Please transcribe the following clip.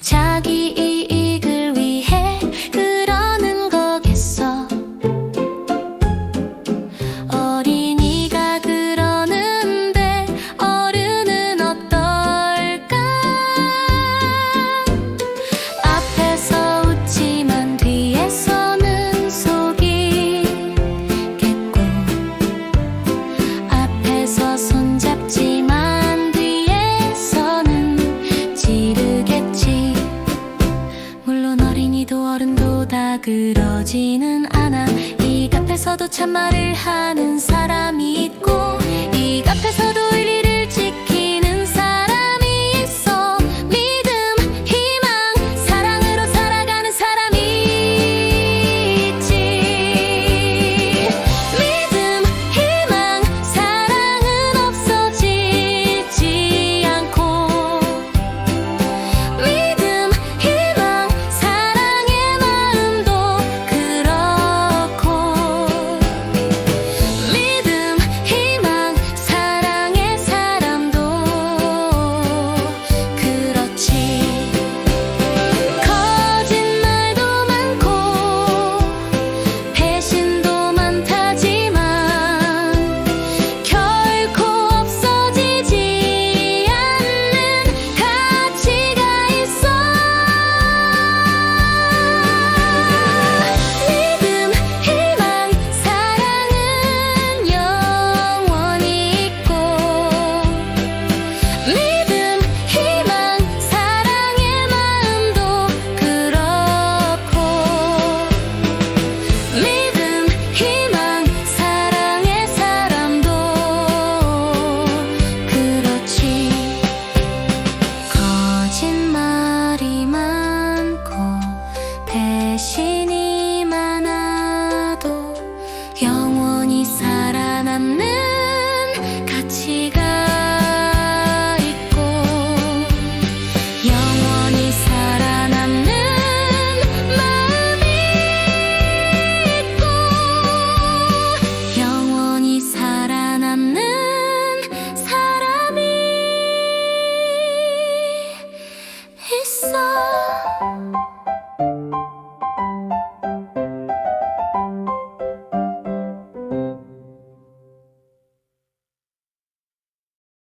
자기 그러지는 않아. 이 카페서도 참말을 하는 사람이 있고 않는 가치가 있고 영원히 살아남는 마음이 있고 영원히 살아남는 사람이 있어.